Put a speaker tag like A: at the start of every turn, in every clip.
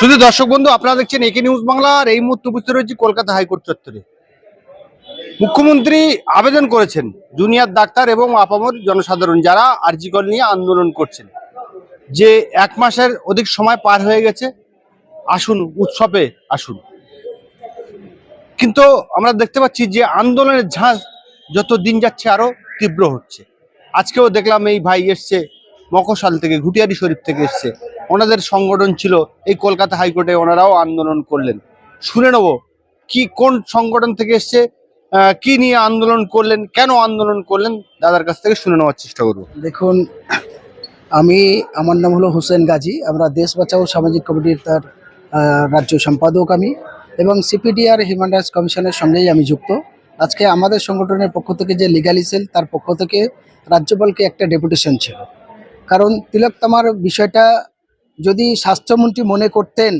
A: শুধু দর্শক বন্ধু, আপনারা দেখছেন একে নিউজ বাংলার এই মুহূর্তে উপস্থিত রয়েছে কলকাতা হাইকোর্ট চত্বরে। মুখ্যমন্ত্রী আবেদন করেছেন জুনিয়র ডাক্তার এবং আপামর জনসাধারণ যারা আরজিকল নিয়ে আন্দোলন করছেন। যে এক মাসের অধিক সময় পার হয়ে গেছে, আসুন, উৎসবে আসুন। কিন্তু আমরা দেখতে পাচ্ছি যে আন্দোলনের ঝাঁজ যত দিন যাচ্ছে আরও তীব্র হচ্ছে। আজকেও দেখলাম এই ভাই এসছে মকশাল থেকে, ঘুটিয়ারি শরীফ থেকে এসছে। ওনাদের সংগঠন ছিল এই কলকাতা হাইকোর্টে ওনারাও আন্দোলন করলেন। শুনে নেব কি, কোন সংগঠন থেকে এসছে কি নিয়ে আন্দোলন করলেন, কেন আন্দোলন করলেন, দাদার কাছ থেকে শুনে নেওয়ার চেষ্টা করব।
B: দেখুন, আমি, আমার নাম হলো হোসেন গাজী, আমরা দেশ বাঁচাও সামাজিক কমিটির তার রাজ্য সম্পাদক আমি, এবং সিপিডিআর হিউম্যান রাইটস কমিশনের সঙ্গেই আমি যুক্ত। আজকে আমাদের সংগঠনের পক্ষ থেকে যে লিগালি সেল তার পক্ষ থেকে রাজ্যপালকে একটা ডেপুটেশন ছিল। কারণ তিলক তামার বিষয়টা যদি স্বাস্থ্যমন্ত্রী মনে করতেন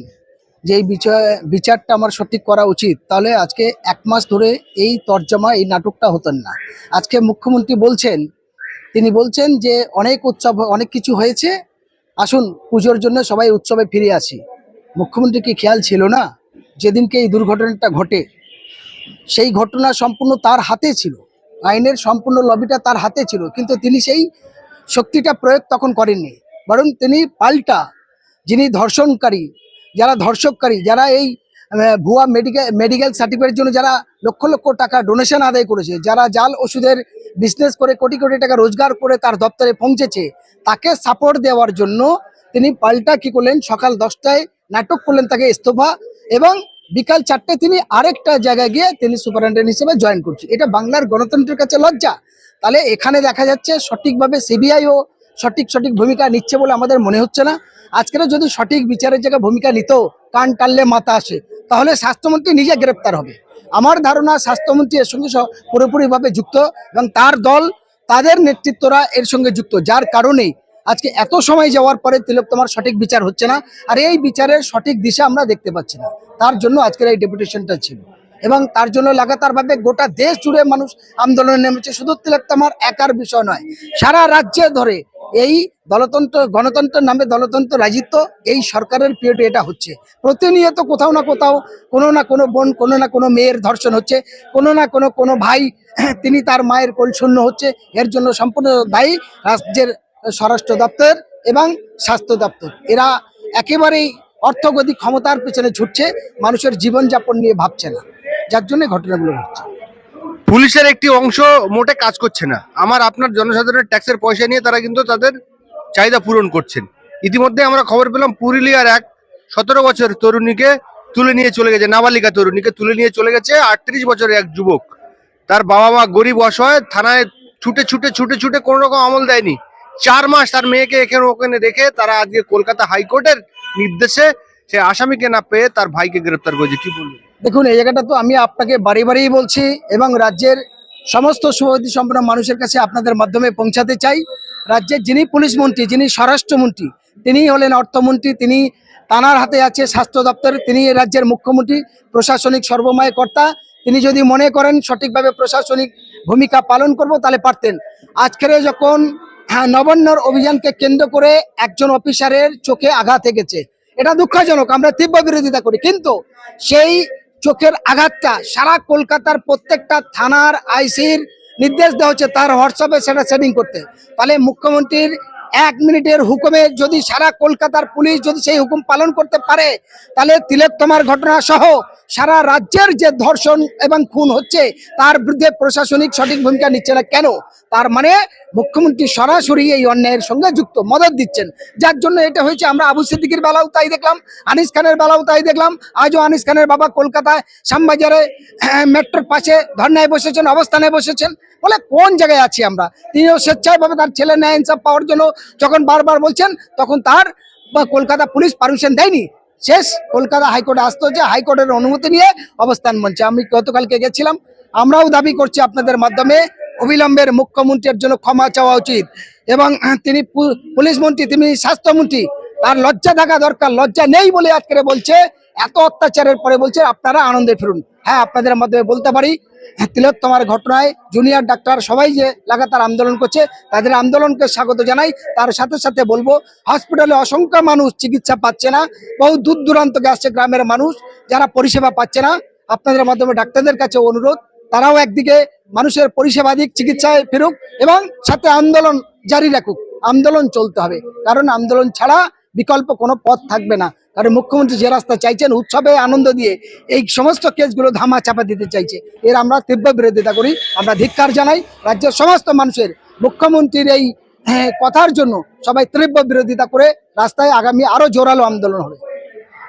B: যে এই বিচার বিচারটা আমার সঠিক করা উচিত, তাহলে আজকে এক মাস ধরে এই তর্জমা, এই নাটকটা হতেন না। আজকে মুখ্যমন্ত্রী বলছেন, তিনি বলছেন যে অনেক উৎসব, অনেক কিছু হয়েছে, আসুন পুজোর জন্য সবাই উৎসবে ফিরে আসি। মুখ্যমন্ত্রী কি খেয়াল ছিল না? যেদিনকে এই দুর্ঘটনাটা ঘটে সেই ঘটনা সম্পূর্ণ তার হাতে ছিল। আইনের সম্পূর্ণ লবিটা তার হাতে ছিল, কিন্তু তিনি সেই শক্তিটা প্রয়োগ তখন করেননি। বরং তিনি পাল্টা যিনি ধর্ষণকারী, যারা ধর্ষককারী, যারা এই ভুয়া মেডিকেল মেডিকেল সার্টিফিকেটের জন্য যারা লক্ষ লক্ষ টাকা ডোনেশন আদায় করেছে, যারা জাল ওষুধের বিজনেস করে কোটি কোটি টাকা রোজগার করে তার দপ্তরে পৌঁছেছে, তাকে সাপোর্ট দেওয়ার জন্য তিনি পাল্টা কি করলেন, সকাল দশটায় নাটক করলেন তাকে ইস্তফা এবং বিকাল চারটে তিনি আরেকটা জায়গায় গিয়ে তিনি সুপারিনটেন্ডেন্ট হিসেবে জয়েন করছে এটা বাংলার গণতন্ত্রের কাছে লজ্জা। তাহলে এখানে দেখা যাচ্ছে সঠিকভাবে সিবিআইও সঠিক সঠিক ভূমিকা নিচ্ছে বলে আমাদের মনে হচ্ছে না। আজকেরও যদি সঠিক বিচারের জায়গায় ভূমিকা নিত, কান টানলে মাথা আসে, তাহলে স্বাস্থ্যমন্ত্রী নিজে গ্রেপ্তার হবে। আমার ধারণা স্বাস্থ্যমন্ত্রী এর সঙ্গে পুরোপুরিভাবে যুক্ত এবং তার দল, তাদের নেতৃত্বরা এর সঙ্গে যুক্ত, যার কারণে আজকে এত সময় যাওয়ার পরে তিলক, তোমার সঠিক বিচার হচ্ছে না। আর এই বিচারের সঠিক দিশা আমরা দেখতে পাচ্ছি না। তার জন্য আজকের এই ডেপুটেশনটা ছিল। এবং তার জন্য লাগাতারভাবে গোটা দেশ জুড়ে মানুষ আন্দোলনে নেমেছে। শুধু তিলক তামার একার বিষয় নয়, সারা রাজ্যে ধরে এই দলতন্ত্র গণতন্ত্রের নামে দলতন্ত্র রাজিত্ব এই সরকারের পিরিয়ডে এটা হচ্ছে। প্রতিনিয়ত কোথাও না কোথাও কোনো না কোনো বোন, কোনো না কোনো মেয়ের ধর্ষণ হচ্ছে। কোনো না কোনো কোনো ভাই, তিনি তার মায়ের কোল শূন্য হচ্ছে। এর জন্য সম্পূর্ণ দায়ী রাজ্যের স্বরাষ্ট্র দপ্তর এবং স্বাস্থ্য দপ্তর। এরা একেবারেই অর্থগতি ক্ষমতার পেছনে ছুটছে, মানুষের জীবনযাপন নিয়ে ভাবছে না। যার জন্য ঘটনাগুলো ঘটছে।
A: পুলিশের একটি অংশ মোটে কাজ করছে না। আমার আপনার জনসাধারণের ট্যাক্সের পয়সা নিয়ে তারা কিন্তু তাদের চাহিদা পূরণ করছেন। ইতিমধ্যে আমরা খবর পেলাম, পুরুলিয়ার এক সতেরো বছর তরুণীকে তুলে নিয়ে চলে গেছে, নাবালিকা তরুণীকে তুলে নিয়ে চলে গেছে আটত্রিশ বছরের এক যুবক। তার বাবা মা গরিব অসহায়, থানায় ছুটে ছুটে ছুটে ছুটে কোনো রকম আমল দেয়নি। চার মাস তার মেয়েকে এখানে ওখানে রেখে তারা আজকে কলকাতা হাইকোর্টের নির্দেশে সে আসামিকে না পেয়ে তার ভাইকে গ্রেপ্তার করেছে। কি বলবেন?
B: দেখুন, এই জায়গাটা তো আমি আপনাকে বাড়ি বাড়িই বলছি এবং রাজ্যের সমস্ত সুবিধি সম্পন্ন মানুষের কাছে আপনাদের মাধ্যমে পৌঁছাতে চাই। রাজ্যের যিনি পুলিশ মন্ত্রী, যিনি স্বরাষ্ট্রমন্ত্রী তিনি হলেন অর্থমন্ত্রী, তিনি তানার হাতে আছে স্বাস্থ্য দপ্তর, তিনি রাজ্যের মুখ্যমন্ত্রী, প্রশাসনিক সর্বময় কর্তা। তিনি যদি মনে করেন সঠিকভাবে প্রশাসনিক ভূমিকা পালন করব, তাহলে পারতেন। আজকের যখন হ্যাঁ, নবান্নর অভিযানকে কেন্দ্র করে একজন অফিসারের চোখে আঘাত গেছে এটা দুঃখজনক আমরা তীব্র বিরোধিতা করি। কিন্তু সেই চোখের আঘাতটা সারা কলকাতার প্রত্যেকটা থানার আইসির নির্দেশ দেওয়া হচ্ছে তার হোয়াটসঅ্যাপে সেটা সেটিং করতে। তাহলে মুখ্যমন্ত্রীর এক মিনিটের হুকুমে যদি সারা কলকাতার পুলিশ যদি সেই হুকুম পালন করতে পারে তাহলে তিলোত্তমার ঘটনা সহ সারা রাজ্যের যে ধর্ষণ এবং খুন হচ্ছে, তার বিরুদ্ধে প্রশাসনিক সঠিক ভূমিকা নিচ্ছে না কেন? তার মানে মুখ্যমন্ত্রী সরাসরি এই অন্যায়ের সঙ্গে যুক্ত, মদত দিচ্ছেন। যার জন্য এটা হয়েছে, আমরা আবু সিদ্দিকির বেলাও তাই দেখলাম, আনিস খানের বেলাও তাই দেখলাম, আজও আনিস খানের বাবা কলকাতায় শ্যামবাজারে মেট্রোর পাশে ধর্নায় বসেছেন, অবস্থানে বসেছেন। বলে কোন জায়গায় আছি আমরা? তিনিও স্বেচ্ছায়ভাবে তার ছেলে ন্যায় ইনসাফ পাওয়ার জন্য যখন বারবার বলছেন, তখন তার বা কলকাতা পুলিশ পারমিশন দেয়নি। শেষ। কলকাতা হাইকোর্টে আসতে হচ্ছে। হাইকোর্টের অনুমতি নিয়ে অবস্থান মঞ্চে। আমি গতকালকে গেছিলাম। আমরাও দাবি করছি আপনাদের মাধ্যমে অবিলম্বের মুখ্যমন্ত্রীর জন্য ক্ষমা চাওয়া উচিত। এবং তিনি পুলিশ মন্ত্রী, তিনি স্বাস্থ্যমন্ত্রী। তার লজ্জা থাকা দরকার। লজ্জা নেই বলে আজকে বলছে। এত অত্যাচারের পরে বলছে, আপনারা আনন্দে ফিরুন। হ্যাঁ আপনাদের মাধ্যমে বলতে পারি তিলোত্তমার ঘটনায় জুনিয়র ডাক্তার সবাই যে লাগাতার আন্দোলন করছে, তাদের আন্দোলনকে স্বাগত জানাই। তার সাথে সাথে বলব হসপিটালে অসংখ্য মানুষ চিকিৎসা পাচ্ছে না, বহু দূর দূরান্ত থেকে আসছে গ্রামের মানুষ, যারা পরিষেবা পাচ্ছে না। আপনাদের মাধ্যমে ডাক্তারদের কাছে অনুরোধ, তারাও একদিকে মানুষের পরিষেবা দিক চিকিৎসায় ফিরুক এবং সাথে আন্দোলন জারি রাখুক। আন্দোলন চলতে হবে, কারণ আন্দোলন ছাড়া বিকল্প কোনো পথ থাকবে না। কারণ মুখ্যমন্ত্রী যে রাস্তা চাইছেন উৎসবে আনন্দ দিয়ে এই সমস্ত কেসগুলো ধামা চাপা দিতে চাইছে। এর আমরা তীব্র বিরোধিতা করি। আমরা ধিক্কার জানাই। রাজ্যের সমস্ত মানুষের মুখ্যমন্ত্রীর এই হ্যাঁ, কথার জন্য সবাই তীব্র বিরোধিতা করে রাস্তায় আগামী আরও জোরালো আন্দোলন হবে।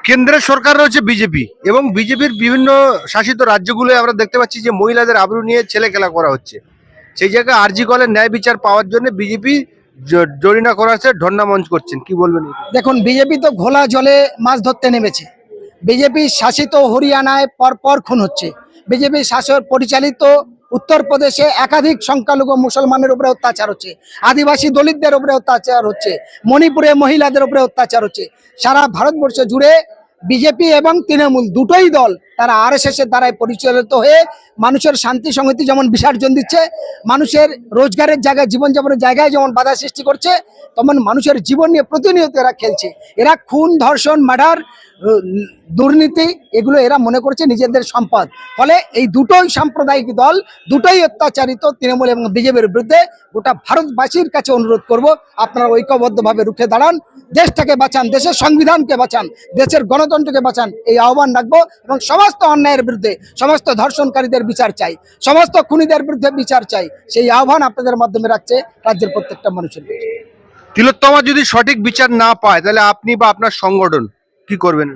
A: কেন্দ্রের সরকার রয়েছে বিজেপি এবং বিজেপির বিভিন্ন শাসিত রাজ্যগুলোয় আমরা দেখতে পাচ্ছি যে মহিলাদের আবরু নিয়ে ছেলে খেলা করা হচ্ছে। সেই জায়গায় আরজি কলের ন্যায় বিচার পাওয়ার জন্য বিজেপি জরিনা করা হচ্ছে ধর্ণা মঞ্চ করছেন, কি বলবেন?
B: দেখুন, বিজেপি তো ঘোলা জলে মাছ ধরতে নেমেছে। বিজেপি শাসিত হরিয়ানায় পরপর খুন হচ্ছে। বিজেপি শাসক পরিচালিত উত্তরপ্রদেশে একাধিক সংখ্যালঘু মুসলমানের উপরে অত্যাচার হচ্ছে। আদিবাসী দলিতদের উপরে অত্যাচার হচ্ছে। মণিপুরে মহিলাদের উপরে অত্যাচার হচ্ছে। সারা ভারতবর্ষ জুড়ে বিজেপি এবং তৃণমূল দুটোই দল তারা আর এস এর দ্বারাই পরিচালিত হয়ে মানুষের শান্তি সংহতি যেমন বিসর্জন দিচ্ছে, মানুষের রোজগারের জায়গায়, জীবনযাপনের জায়গায় যেমন বাধা সৃষ্টি করছে, তেমন মানুষের জীবন নিয়ে প্রতিনিয়ত এরা খেলছে। এরা খুন, ধর্ষণ, মার্ডার, দুর্নীতি, এগুলো এরা মনে করছে নিজেদের সম্পদ। ফলে এই দুটোই সাম্প্রদায়িক দল, দুটোই অত্যাচারিত তৃণমূল এবং বিজেপির বিরুদ্ধে। গোটা ভারতবাসীর কাছে অনুরোধ করব, আপনারা ঐক্যবদ্ধভাবে রুখে দাঁড়ান। দেশটাকে বাঁচান, দেশের সংবিধানকে বাঁচান, দেশের গণতন্ত্রকে বাঁচান, এই আহ্বান রাখব এবং সমস্ত অন্যায়ের বিরুদ্ধে সমস্ত ধর্ষণকারীদের বিচার চাই সমস্ত খুনিদের বিরুদ্ধে বিচার চাই সেই আহ্বান আপনাদের মাধ্যমে রাখছে রাজ্যের প্রত্যেকটা মানুষের
A: তিলোত্তমা যদি সঠিক বিচার না পায় তাহলে আপনি বা আপনার সংগঠন কি করবেন?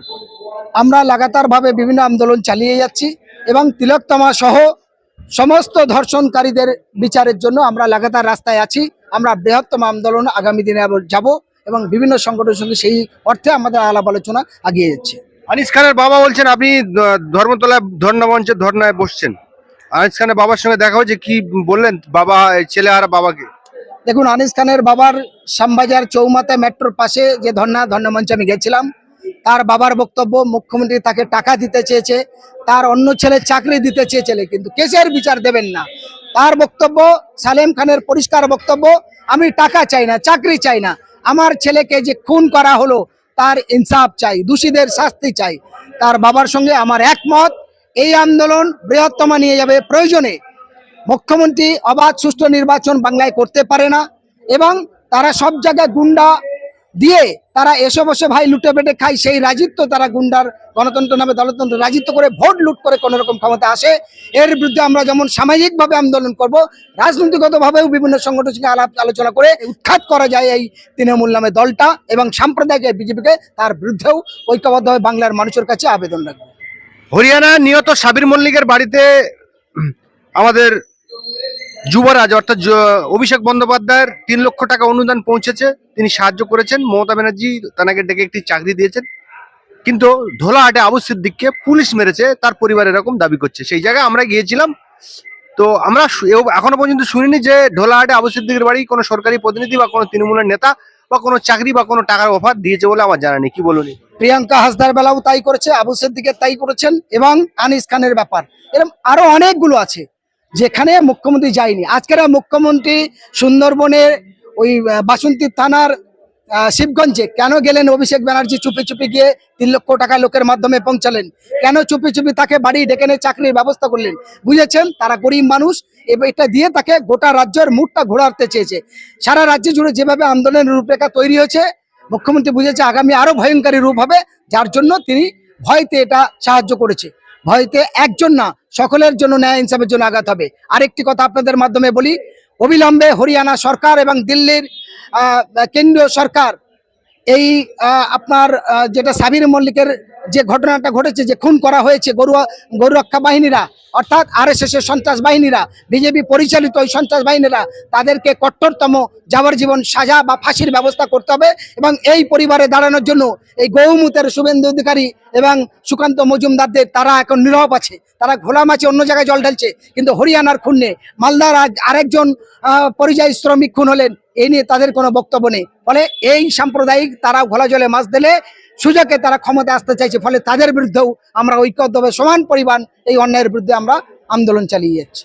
B: আমরা লাগাতার ভাবে বিভিন্ন আন্দোলন চালিয়ে যাচ্ছি এবং তিলোত্তমা সহ সমস্ত ধর্ষণকারীদের বিচারের জন্য আমরা লাগাতার রাস্তায় আছি। আমরা বৃহত্তম আন্দোলন আগামী দিনে যাব এবং বিভিন্ন সংগঠনের সঙ্গে সেই অর্থে আমাদের আলাপ আলোচনা এগিয়ে যাচ্ছে।
A: আনিস খানের বাবা বলছেন, আপনি ধর্মতলা ধর্ণা মঞ্চে ধর্নায় বসছেন। আনিস খানের বাবার সঙ্গে দেখা হয়েছে, কি বললেন বাবা ছেলে আর বাবাকে?
B: দেখুন, আনিস খানের বাবার শ্যামবাজার চৌমাথা মেট্রোর পাশে যে ধর্না ধর্ণা মঞ্চে আমি গেছিলাম, তার বাবার বক্তব্য, মুখ্যমন্ত্রী তাকে টাকা দিতে চেয়েছে, তার অন্য ছেলে চাকরি দিতে চেয়েছিল, কিন্তু কেসের বিচার দেবেন না। তার বক্তব্য, সালেম খানের পরিষ্কার বক্তব্য, আমি টাকা চাই না, চাকরি চাই না। আমার ছেলেকে যে খুন করা হলো তার ইনসাফ চাই, দোষীদের শাস্তি চাই। তার বাবার সঙ্গে আমার একমত, এই আন্দোলন বৃহত্তমা নিয়ে যাবে প্রয়োজনে। মুখ্যমন্ত্রী অবাধ সুষ্ঠু নির্বাচন বাংলায় করতে পারে না এবং তারা সব জায়গায় গুন্ডা দিয়ে তারা এসে বসে ভাই লুটে পেটে খায়, সেই রাজিত্ব তারা গুন্ডার গণতন্ত্র নামে দলতন্ত্র রাজিত্ব করে ভোট লুট করে কোনো রকম ক্ষমতা আসে। এর বিরুদ্ধে আমরা যেমন সামাজিকভাবে আন্দোলন করব, রাজনৈতিকগতভাবেও বিভিন্ন সংগঠনের সঙ্গে আলাপ আলোচনা করে উৎখাত করা যায় এই তৃণমূল নামে দলটা এবং সাম্প্রদায়িক বিজেপিকে তার বিরুদ্ধেও ঐক্যবদ্ধভাবে বাংলার মানুষের কাছে আবেদন রাখব।
A: হরিয়ানা নিহত সাবির মল্লিকের বাড়িতে আমাদের যুবরাজ, অর্থাৎ অভিষেক বন্দ্যোপাধ্যায়ের তিন লক্ষ টাকা অনুদান পৌঁছেছে। তিনি সাহায্য করেছেন। মমতা ব্যানার্জি তাকে ডেকে একটি চাকরি দিয়েছেন। কিন্তু ধোলাহাটে আবু সিদ্দিককে পুলিশ মেরেছে। তার পরিবার এরকম দাবি করছে। সেই জায়গায় আমরা গিয়েছিলাম। তো আমরা এখনও পর্যন্ত শুনিনি যে ঢোলাহাটে আবু সিদ্দিকের বাড়ি কোনো সরকারি প্রতিনিধি বা কোনো তৃণমূলের নেতা বা কোনো চাকরি বা কোনো টাকার অফার দিয়েছে বলে আমার জানা নেই। কি বলুন?
B: প্রিয়াঙ্কা হাসদার বেলাও তাই করেছে। আবু সিদ্দিকের তাই করেছেন এবং আনিস খানের ব্যাপার। এরকম আরও অনেকগুলো আছে। যেখানে মুখ্যমন্ত্রী যায়নি। আজকের মুখ্যমন্ত্রী সুন্দরবনের ওই বাসন্তী থানার শিবগঞ্জে কেন গেলেন? অভিষেক ব্যানার্জি চুপি চুপি গিয়ে তিন লক্ষ টাকা লোকের মাধ্যমে পৌঁছালেন। কেন চুপি চুপি তাকে বাড়ি ডেকে নিয়ে চাকরির ব্যবস্থা করলেন? বুঝেছেন? তারা গরিব মানুষ এটা দিয়ে তাকে গোটা রাজ্যের মুখটা ঘোরাতে চেয়েছে। সারা রাজ্য জুড়ে যেভাবে আন্দোলনের রূপরেখা তৈরি হয়েছে, মুখ্যমন্ত্রী বুঝেছে আগামী আরও ভয়ঙ্করী রূপ হবে, যার জন্য তিনি ভয়তে এটা সাহায্য করেছে। ভয়তে একজন না, সকলের জন্য ন্যায় ইনসাফের জন্য আঘাত হবে। আরেকটি কথা আপনাদের মাধ্যমে বলি, অবিলম্বে হরিয়ানা সরকার এবং দিল্লির কেন্দ্রীয় সরকার এই আপনার যেটা সাবির মল্লিকের যে ঘটনাটা ঘটেছে, যে খুন করা হয়েছে গরুয়া গরুরক্ষা বাহিনীরা, অর্থাৎ আর এস এর সন্ত্রাস বাহিনীরা, বিজেপি পরিচালিত ওই সন্ত্রাস বাহিনীরা, তাদেরকে কট্টরতম যাবজ্জীবন সাজা বা ফাঁসির ব্যবস্থা করতে হবে এবং এই পরিবারে দাঁড়ানোর জন্য এই গৌমুতের শুভেন্দু অধিকারী এবং সুকান্ত মজুমদারদের তারা এখন নীরব আছে। তারা ঘোলা মাছে অন্য জায়গায় জল ঢালছে, কিন্তু হরিয়ানার খুন নেই মালদার আরেকজন পরিযায়ী শ্রমিক খুন হলেন। এই নিয়ে তাদের কোনো বক্তব্য নেই। ফলে এই সাম্প্রদায়িক তারা ঘোলা জলে মাছ দিলে সুযোগে তারা ক্ষমতা আসতে চাইছে। ফলে তাদের বিরুদ্ধেও আমরা ঐক্যবদ্ধভাবে সমান পরিমাণ এই অন্যায়ের বিরুদ্ধে আমরা আন্দোলন চালিয়ে যাচ্ছে।